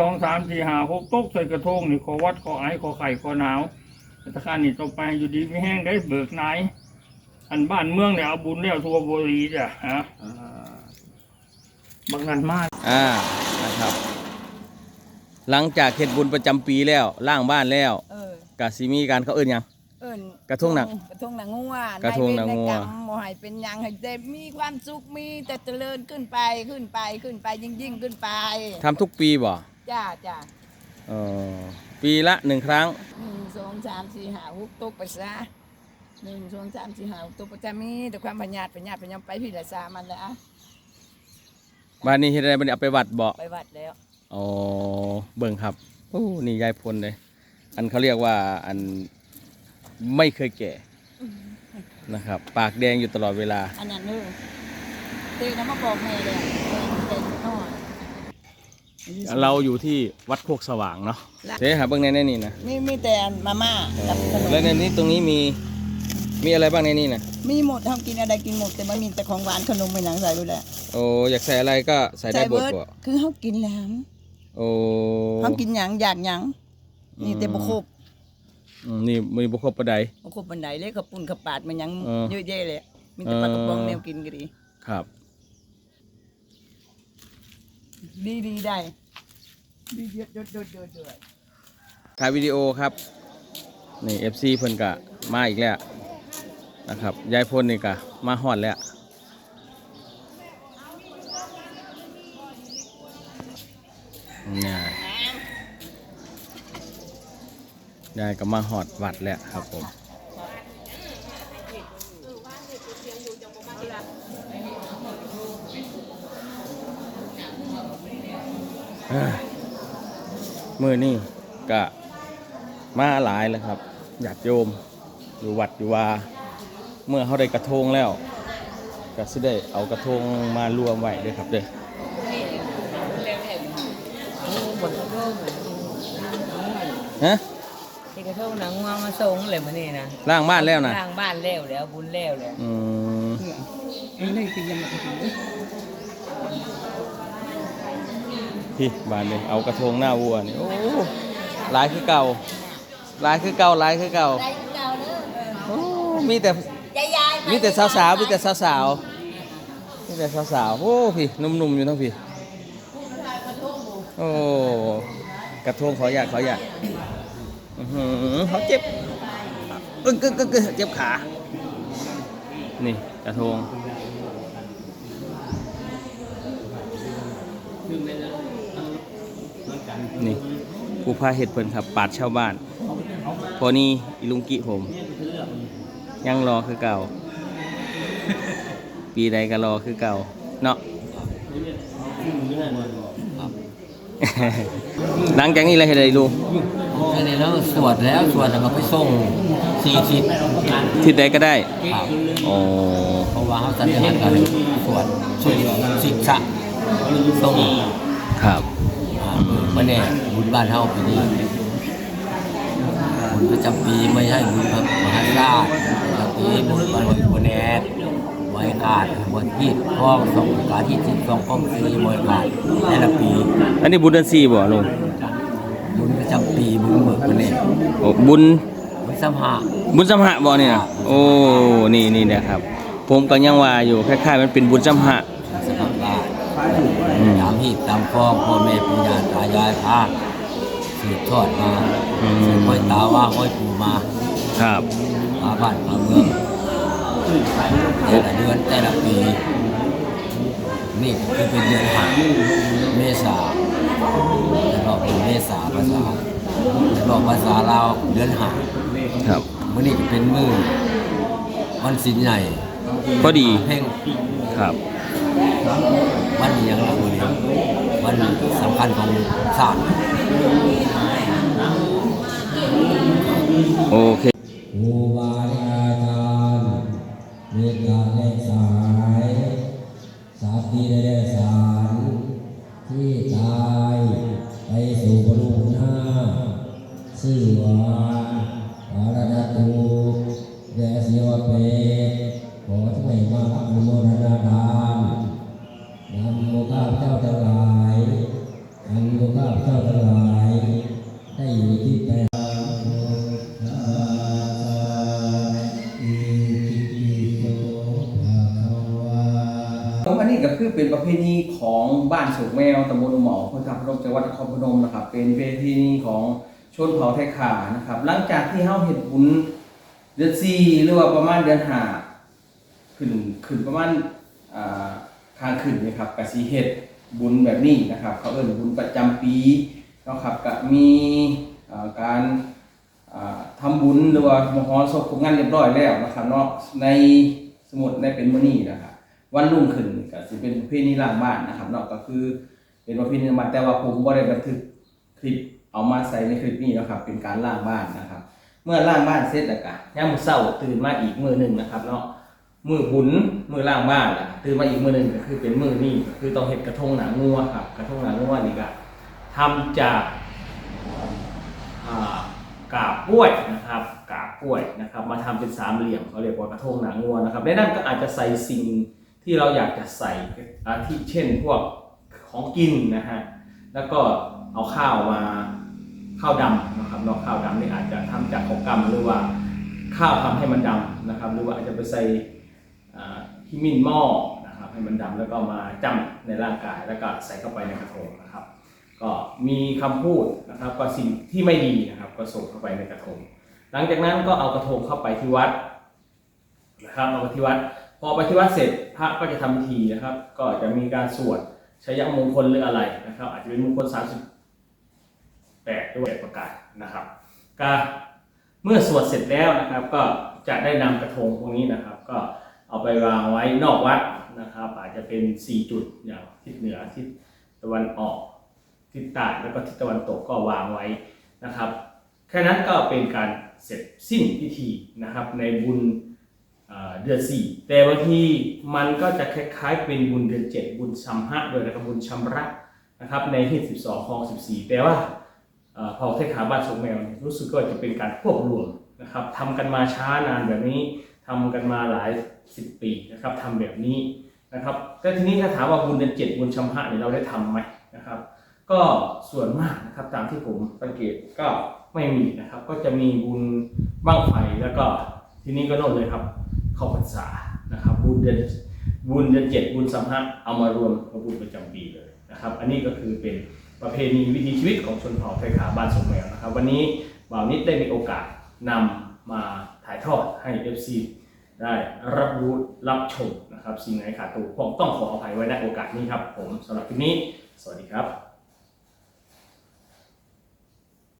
สองสามสี่ห้าหกตกใส่กระทงนี่ขอวัดขอไอขอไข่ขอหนาวธนาคารนี่ต่อไปอยู่ดีไม่แห้งได้เบิกนายอันบ้านเมืองเนี่ยเอาบุญแล้วทั่วบุรีจ้ะฮะบางนันมากอ่านะครับ หลังจากเฮ็ดบุญประจำปีแล้วล่างบ้านแล้วเออกะสิมีการเขาเอิ้นหยัง เอิ้นกระทงหนังกระทงหนังงัวกระทงหนังงัวในเรในกรรมบ่ให้เป็นหยังให้ได้มีความสุขมีแต่เจริญขึ้นไปขึ้นไปขึ้นไปยิ่งยิ่งขึ้นไปทำทุกปีบ่ จ้าจ้าเออปีละหนึ่งครั้งหนึ่งสองสามสี่ห้าหกตกไปซะหนึ่งสองสามสี่ห้าหกตกไปจะมีแต่ความพญาติพญาติพญาไปพี่ละสามันแล้วบ้านนี้เฮ็ดอะไรบัดนี้เอาไปวัดบ่ไปวัดแล้วอ๋อเบิ่งครับโอ้นี่ยายพลเลย อันเขาเรียกว่าอันไม่เคยแก่นะครับ ปากแดงอยู่ตลอดเวลา อันนั้นเด้อเต้น้ำมาบอกแม่เลยเต้น้อย เราอยู่ที่วัดโคกสว่างเนาะเจ๊หาเบิ่งในนี่นะมีมีแต่มาม่ากับขนมแล้วในนี้ตรงนี้มีมีอะไรบ้างในนี้นะมีหมดทำกินอะไรกินหมดแต่มันมีแต่ของหวานขนมเป็นหนังใส่รู้แหละโอ้อยากใส่อะไรก็ใส่ได้หมดบ่คือเขากินแล้วโอ้เขากินหยังอยากหยังนี่แต่บครบอืมนี่มือบุคคลประใดบครบบันไดเลยขับปุ่นขับปาดมันหยังเออเยอะแยะเลยมีแต่ปลากระป๋องเออแนวกินก็ดีครับ ดีดีได้ ดีเยอะเยอะเยอะเยอะเยอะถ่ายวิดีโอครับ นี่ FC เพิ่นกะมาอีกแล้วนะครับยายพลนี่กะมาฮอดแล้วเนี่ยยายก็มาฮอดวัดแล้วครับผมเอ้ย มือนี่กะมาหลายแล้วครับอยากโยมอยู่วัดอยู่ว่าเมื่อเขาได้กระทงแล้วก็สิได้เอากระทงมารวมไว้ด้วยครับเด้อฮะที่กระทงหนังมามาส่งเลยมื้อนี้นะล่างบ้านแล้วนะสร้างบ้านแล้วแล้วบุญแล้วแล้วอืม พี่บ้านเลยเอากระทงหน้าวัวนี่โอ้หลายคือเก่าหลายคือเก่าหลายคือเก่าโอ้มีแต่มีแต่สาวๆมีแต่สาวๆมีแต่สาวๆโอ้พี่หนุ่มๆอยู่ทั้งพี่โอ้กระทงขออยากขออยากอื้อหือเขาเจ็บอึ้งกึ้งกึ้งกึ้งเจ็บขา นี่กระทง นี่ผู้พาเห็ดเพิ่นครับ ปาดชาวบ้าน พอนี่อีลุงกิผม ยังรอคือเก่า ปีใดก็รอคือเก่า เนาะหลังจากนี้อะไรเห็นอะไรลุงอันนี้เราสวดแล้วสวดแล้วก็ไปส่งสี่ทิศทิศใดก็ได้ครับอ๋อเพราะว่าเขาสัญญากันสวดสุดสิบสะส่งครับ อ่ามื่อเนี่ยบุญบ้านเฮาปีนี้บุญประจำปีไม่ใช่บุญพระมหาชาติประจำปีบุญบ้านวันแนดไว้กาดวันที่พ้องสองกาที่สิบสองพ้องสี่มวยกาดแต่ละปี อันนี้บุญเดือนสี่บ่ลุงบุญประจำปีบุญเบิกวันนี้โอ้บุญบุญสัมหะบุญสัมหะบ่นี่นะโอ้นี่นี่นะครับ ผมก็ยังว่าอยู่คล้ายๆมันเป็นบุญสัมหะสำหรั บบ้านอืมตามหีบตามคลองพ่อแม่ปู่ย่าตายายพาสืบทอดมาอืม สืบห้อยตาว่าห้อยปู่มาครับ มาบ้านมาเมืองแต่ละเดือนแต่ละปี นี่คือเป็นเดือนหักเมษาแต่รอบเป็นเมษาภาษาแต่รอบภาษาลาวเดือนหักครับ มื่อนี้ก็เป็นมือวันสินใหญ่พอดีเพ่ง ครับ วันนี้ยังเราเนี่ยวันสำคัญของศาสตร์โอเคครูบาอาจารย์มีการเลขสายสาธีได้สารที่ตายไปสู่บรรลุหน้าชื่อว่า เป็นประเพณีของบ้านสุกแมวตำบลหมออำเภอทาพนมจังหวัดนครพนมนะครับ เป็นประเพณีของชนเผ่าไทยขานะครับ หลังจากที่เฮาเฮ็ดบุญเดือนสี่หรือว่าประมาณเดือนห้าขึ้นขึ้นประมาณอ่าทางขึ้นนะครับกสิเฮ็ดบุญแบบนี้นะครับ เขาเอิ้นบุญประจำปีนะครับก็มีการอ่าทำบุญหรือว่ามหรสพงานเรียบร้อยแล้วนะครับเนาะในสมุดในเป็นมื้อนี้นะครับ วันรุ่งขึ้นก็สิเป็นประเพณีล้างบ้านนะครับเนาะก็คือเป็นประเพณีล้างบ้านแต่ว่าผมบ่ได้บันทึกคลิปเอามาใส่ในคลิปนี้นะครับ เป็นการล้างบ้านนะครับ เมื่อล้างบ้านเสร็จแล้วก็ยามมื้อเช้าตื่นมาอีกมื้อหนึ่งนะครับเนาะมือบุญมือล้างบ้านล่ะตื่นมาอีกมือหนึ่งก็คือเป็นมือนี้ก็คือต้องเฮ็ดกระทงหนังงัวครับกระทงหนังงัวนี่ก็ทำจากกาบกล้วยนะครับกาบกล้วยนะครับ มาทำเป็นสามเหลี่ยมเขาเรียกว่ากระทงหนังวัวนะครับในนั้นก็อาจจะใส่สิ่ง ที่เราอยากจะใส่อาทิเช่นพวกของกินนะฮะแล้วก็เอาข้าวมาข้าวดำนะครับเนอกข้าวดำนี่อาจจะทำจากข้าวกำหรือว่าข้าวทำให้มันดำนะครับ หรือว่าอาจจะไปใส่อ่าหิมินหม้อนะครับให้มันดำแล้วก็มาจ้ำในร่างกายแล้วก็ใส่เข้าไปในกระทงนะครับ ก็มีคำพูดนะครับก็สิ่งที่ไม่ดีนะครับก็ส่งเข้าไปในกระทง หลังจากนั้นก็เอากระทงเข้าไปที่วัดนะครับเอาไปที่วัด อไปที่วัดเสร็จพระก็จะทำพิธีนะครับ ก็จะมีการสวดชัยมงคลหรืออะไรนะครับ อาจจะเป็นมงคล38ด้วยประกาศนะครับก็เมื่อสวดเสร็จแล้วนะครับ ก็จะได้นำกระทงพวกนี้นะครับ ก็เอาไปวางไว้นอกวัดนะครับ อาจจะเป็น 4 จุดอย่างทิศเหนือทิศตะวันออกทิศใต้แล้วก็ทิศตะวันตกก็วางไว้นะครับแค่นั้นก็เป็นการเสร็จสิ้นพิธีนะครับ ในบุญ เดือนสี่แต่บางทีมันก็จะคล้ายๆ เป็นบุญเดือนเจ็ดบุญชัมหะด้วยนะครับบุญชัมระนะครับในที่สิบสองของสิบสี่แต่ว่าเอ่อพอเทขาบ้านสงแมวรู้สึกว่าจะเป็นการควบรวมนะครับทำกันมาช้านานแบบนี้ทำกันมาหลายสิบปีนะครับทำแบบนี้นะครับแต่ทีนี้ถ้าถามว่าบุญเดือนเจ็ดบุญชัมหะเนี่ยเราได้ทำไหมนะครับ ก็ส่วนมากนะครับตามที่ผมสังเกตก็ไม่มีนะครับ ก็จะมีบุญบ้างไฟแล้วก็ทีนี้ก็โน่นเลยครับ เข้าพรรษานะครับบุญเดือนบุญเดือนเจ็ดบุญสัมภะเอามารวมกับบุญประจำปีเลยนะครับ อันนี้ก็คือเป็นประเพณีวิถีชีวิตของชนเผ่าไทยขาบ้านสมแมวนะครับ วันนี้บ่าวนิดได้มีโอกาสนำมาถ่ายทอดให้ FC ได้รับรู้รับชมนะครับสิ่งไหนขาดตกผมต้องขออภัยไว้ในโอกาสนี้ครับ ผมสำหรับคลิปนี้ สวัสดีครับ